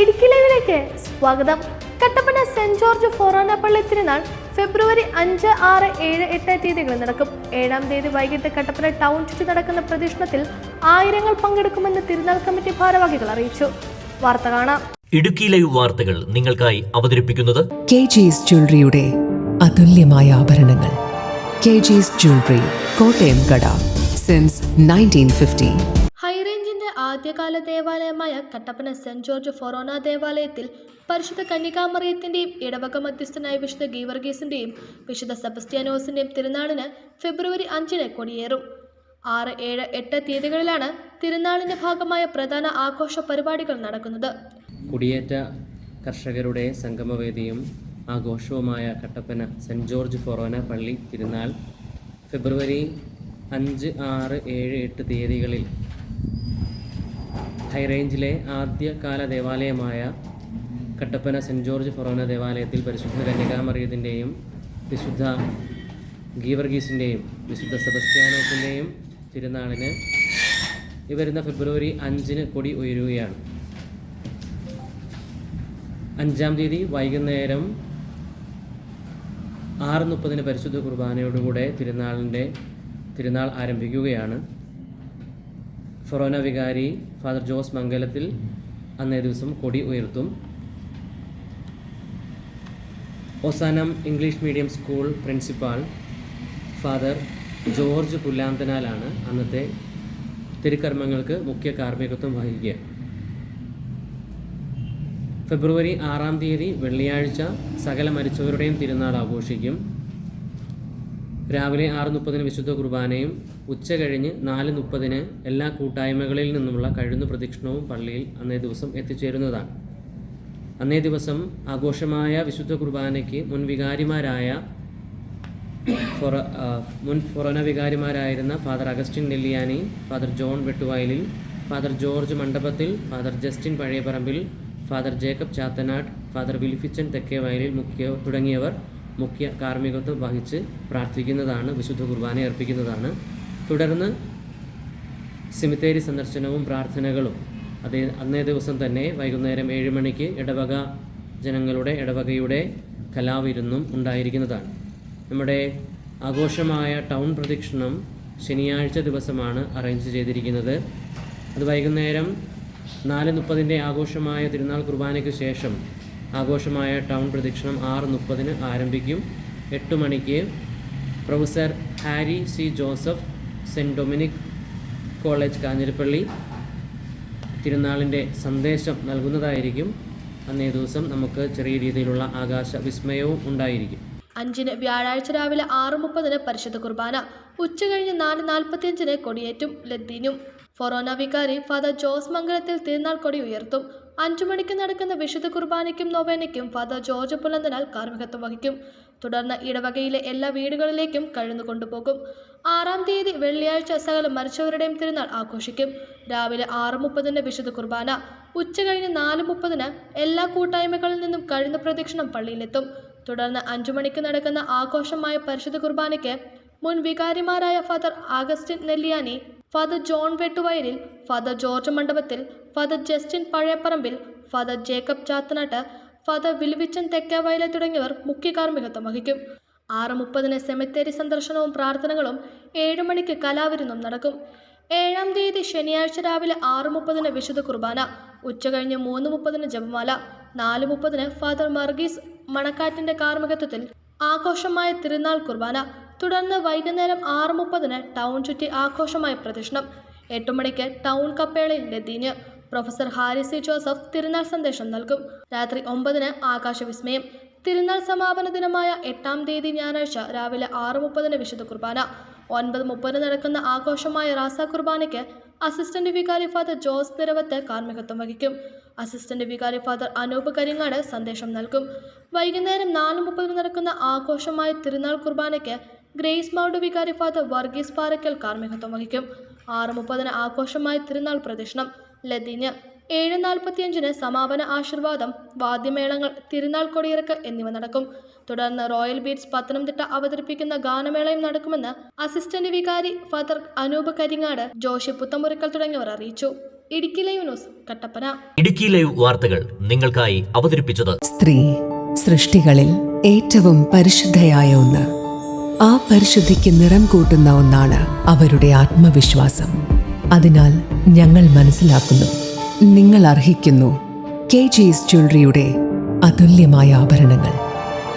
ഇടുക്കി ലൈവിലേക്ക് സ്വാഗതം. Kattappana Saint George ഫൊറോന പള്ളി തിരുനാൾ ഫെബ്രുവരി അഞ്ച് ആറ് ഏഴ് എട്ട് തീയതികളിൽ നടക്കും. ഏഴാം തീയതി വൈകിട്ട് കട്ടപ്പന ടൗൺ ചുറ്റി നടക്കുന്ന പ്രദർശനത്തിൽ ആയിരങ്ങൾ പങ്കെടുക്കുമെന്ന് തിരുനാൾ കമ്മിറ്റി ഭാരവാഹികൾ അറിയിച്ചു. വാർത്ത കാണാം. ഇടുക്കി ലൈവ് വാർത്തകൾ നിങ്ങൾക്കായി അവതരിപ്പിക്കുന്നത് കെ ജിസ് ജ്വല്ലറിയുടെ അതുല്യമായ ആഭരണങ്ങൾ. കെ ജിസ് ജ്വല്ലറി കോട്ടയം കട സിൻസ് നയന്റീൻ ഫിഫ്റ്റി ആദ്യകാല ദേവാലയമായ കട്ടപ്പന സെന്റ് ജോർജ് ഫൊറോന ദേവാലയത്തിൽ പരിശുദ്ധ കന്യകാമറിയത്തിന്റെയും ഇടവക മധ്യസ്ഥനായ വിശുദ്ധ ഗീവർഗീസിന്റെയും വിശുദ്ധ സെബസ്റ്റ്യാനോസിന്റെയും തിരുനാളിന് ഫെബ്രുവരി അഞ്ചിന് കൊടിയേറും. ആറ് ഏഴ് എട്ട് തീയതികളിലാണ് തിരുനാളിന്റെ ഭാഗമായ പ്രധാന ആഘോഷ പരിപാടികൾ നടക്കുന്നത്. കുടിയേറ്റ കർഷകരുടെ സംഗമവേദിയും ആഘോഷവുമായ കട്ടപ്പന സെന്റ് ജോർജ് ഫൊറോന പള്ളി തിരുനാൾ ഫെബ്രുവരി അഞ്ച് ആറ് ഏഴ് എട്ട് തീയതികളിൽ ഹൈറേഞ്ചിലെ ആദ്യകാല ദേവാലയമായ കട്ടപ്പന സെന്റ് ജോർജ് ഫൊറോന ദേവാലയത്തിൽ പരിശുദ്ധ കന്യകാമറിയത്തിന്റെയും വിശുദ്ധ ഗീവർഗീസിന്റെയും വിശുദ്ധ സെബസ്റ്റ്യാനോസിന്റെയും തിരുനാളിന് ഈ വരുന്ന ഫെബ്രുവരി അഞ്ചിന് കൊടി ഉയരുകയാണ്. അഞ്ചാം തീയതി വൈകുന്നേരം ആറ് മുപ്പതിന് പരിശുദ്ധ കുർബാനയോടുകൂടെ തിരുനാളിന്റെ തിരുനാൾ ആരംഭിക്കുകയാണ്. ഫൊറോന വികാരി ഫാദർ ജോസ് മംഗലത്തിൽ അന്നേ ദിവസം കൊടി ഉയർത്തും. Ozanam English medium school principal father George പുല്ലാന്തനാലാണ് അന്നത്തെ തിരുക്കർമ്മങ്ങൾക്ക് മുഖ്യ കാർമ്മികത്വം വഹിക്കുക. ഫെബ്രുവരി ആറാം തീയതി വെള്ളിയാഴ്ച സകല മരിച്ചവരുടെയും തിരുനാൾ ആഘോഷിക്കും. രാവിലെ ആറ് മുപ്പതിന് വിശുദ്ധ കുർബാനയും ഉച്ച കഴിഞ്ഞ് നാല് മുപ്പതിന് എല്ലാ കൂട്ടായ്മകളിൽ നിന്നുമുള്ള കഴുന്നു പ്രദക്ഷിണവും പള്ളിയിൽ അന്നേ ദിവസം എത്തിച്ചേരുന്നതാണ്. അന്നേ ദിവസം ആഘോഷമായ വിശുദ്ധ കുർബാനയ്ക്ക് മുൻ വികാരിമാരായ ഫൊറ മുൻ ഫൊറോന വികാരിമാരായിരുന്ന father Augustine Nelliyani father John Vettuvayalil father George മണ്ഡപത്തിൽ father Justin Pazhayaparambil father Jacob Chathanad father Wilfichan തെക്കേ വയലിൽ മുഖ്യ തുടങ്ങിയവർ മുഖ്യ കാർമ്മികത്വം വഹിച്ച് പ്രാർത്ഥിക്കുന്നതാണ് വിശുദ്ധ കുർബാന അർപ്പിക്കുന്നതാണ്. തുടർന്ന് സിമിത്തേരി സന്ദർശനവും പ്രാർത്ഥനകളും. അതേ അന്നേ ദിവസം തന്നെ വൈകുന്നേരം ഏഴ് മണിക്ക് ഇടവക ജനങ്ങളുടെ ഇടവകയുടെ കലാവിരുന്നും ഉണ്ടായിരിക്കുന്നതാണ്. നമ്മുടെ ആഘോഷമായ ടൗൺ പ്രദക്ഷിണം ശനിയാഴ്ച ദിവസമാണ് അറേഞ്ച് ചെയ്തിരിക്കുന്നത്. അത് വൈകുന്നേരം നാല് മുപ്പതിന്റെ ആഘോഷമായ തിരുനാൾ കുർബാനയ്ക്ക് ശേഷം ആഘോഷമായ ടൗൺ പ്രദക്ഷിണം ആറ് മുപ്പതിന് ആരംഭിക്കും. എട്ട് മണിക്ക് professor Harry C Joseph Saint Dominic College Kanjirappally തിരുനാളിന്റെ സന്ദേശം നൽകുന്നതായിരിക്കും. അന്നേ ദിവസം നമുക്ക് ചെറിയ രീതിയിലുള്ള ആകാശ വിസ്മയവും ഉണ്ടായിരിക്കും. അഞ്ചിന് വ്യാഴാഴ്ച രാവിലെ ആറ് മുപ്പതിന് പരിശുദ്ധ കുർബാന ഉച്ചകഴിഞ്ഞ് നാല് നാൽപ്പത്തിയഞ്ചിന് കൊടിയേറ്റും ലദ്ദീനും ഫൊറോന വികാരി ഫാദർ ജോസ് മംഗലത്തിൽ തിരുനാൾ കൊടി ഉയർത്തും. അഞ്ചു മണിക്ക് നടക്കുന്ന വിശുദ്ധ കുർബാനയ്ക്കും നൊവേനയ്ക്കും ഫാദർ ജോർജ് പുലന്തനാൽ കാർമ്മികത്വം വഹിക്കും. തുടർന്ന് ഇടവകയിലെ എല്ലാ വീടുകളിലേക്കും കഴിഞ്ഞു കൊണ്ടുപോകും. ആറാം തീയതി വെള്ളിയാഴ്ച സകല മരിച്ചവരുടെയും തിരുനാൾ ആഘോഷിക്കും. രാവിലെ ആറ് മുപ്പതിന് വിശുദ്ധ കുർബാന ഉച്ചകഴിഞ്ഞ് നാല് മുപ്പതിന് എല്ലാ കൂട്ടായ്മകളിൽ നിന്നും കഴിഞ്ഞ പ്രദക്ഷിണം പള്ളിയിലെത്തും. തുടർന്ന് അഞ്ചു മണിക്ക് നടക്കുന്ന ആഘോഷമായ പരിശുദ്ധ കുർബാനയ്ക്ക് മുൻ വികാരിമാരായ father Augustine Nelliyani father John Vettuvayalil father George Mandapathil father Justin Pazhayaparambil father Jacob Chathanattu father Wilvichan Thekkevayale തുടങ്ങിയവർ മുഖ്യ കാർമ്മികത്വം വഹിക്കും. ആറ് മുപ്പതിന് സെമിത്തേരി സന്ദർശനവും പ്രാർത്ഥനകളും ഏഴ് മണിക്ക് കലാവിരുന്നും നടക്കും. ഏഴാം തീയതി ശനിയാഴ്ച രാവിലെ ആറ് മുപ്പതിന് വിശുദ്ധ കുർബാന ഉച്ചകഴിഞ്ഞ് മൂന്ന് മുപ്പതിന് ജപമാല നാല് മുപ്പതിന് ഫാദർ മർഗീസ് മണക്കാറ്റിന്റെ കാർമ്മികത്വത്തിൽ ആഘോഷമായ തിരുനാൾ കുർബാന തുടർന്ന് വൈകുന്നേരം ആറ് മുപ്പതിന് ടൗൺ ചുറ്റി ആഘോഷമായ പ്രദർശനം എട്ട് മണിക്ക് ടൗൺ കപ്പേളയിൽ ലതീന്. പ്രൊഫസർ ഹാരിസി ജോസഫ് തിരുനാൾ സന്ദേശം നൽകും. രാത്രി ഒമ്പതിന് ആകാശവിസ്മയം. തിരുനാൾ സമാപന ദിനമായ എട്ടാം തീയതി ഞായറാഴ്ച രാവിലെ ആറ് മുപ്പതിന് വിശുദ്ധ കുർബാന. ഒൻപത് മുപ്പതിന് നടക്കുന്ന ആഘോഷമായ റാസ കുർബാനയ്ക്ക് അസിസ്റ്റന്റ് വികാരി ഫാദർ ജോസ് നിരവത്ത് കാർമ്മികത്വം വഹിക്കും. അസിസ്റ്റന്റ് വികാരി ഫാദർ അനൂപ് കരിങ്ങാട് സന്ദേശം നൽകും. വൈകുന്നേരം നാല് മുപ്പതിന് നടക്കുന്ന ആഘോഷമായ തിരുനാൾ കുർബാനയ്ക്ക് ഗ്രേസ് മൗണ്ട് വികാരി ഫാദർ വർഗീസ് പാറയ്ക്കൽ കാർമ്മികത്വം വഹിക്കും. ആറ് മുപ്പതിന് ആഘോഷമായ തിരുനാൾ പ്രദക്ഷിണം ലതീന് ഏഴ് നാൽപ്പത്തിയഞ്ചിന് സമാപന ആശീർവാദം വാദ്യമേളങ്ങൾ തിരുനാൾ കൊടിയിറക്ക് എന്നിവ നടക്കും. തുടർന്ന് റോയൽ ബീറ്റ്സ് പത്തനംതിട്ട അവതരിപ്പിക്കുന്ന ഗാനമേളയും നടക്കുമെന്ന് അസിസ്റ്റന്റ് വികാരി ഫാദർ അനൂപ് കരിങ്ങാട് ജോഷി പുത്തമ്പുരക്കൽ തുടങ്ങിയവർ അറിയിച്ചു. Idukki live news Kattappana. Idukki live വാർത്തകൾ നിങ്ങൾക്കായി അവതരിപ്പിച്ചത് സ്ത്രീ സൃഷ്ടികളിൽ ഏറ്റവും പരിശുദ്ധയായ ഒന്ന്. ആ പരിശുദ്ധിക്ക് നിറം കൂട്ടുന്ന ഒന്നാണ് അവരുടെ ആത്മവിശ്വാസം. അതിനാൽ ഞങ്ങൾ മനസ്സിലാക്കുന്നു നിങ്ങൾ അർഹിക്കുന്നു കെ ജി എസ് ജ്വല്ലറിയുടെ അതുല്യമായ ആഭരണങ്ങൾ.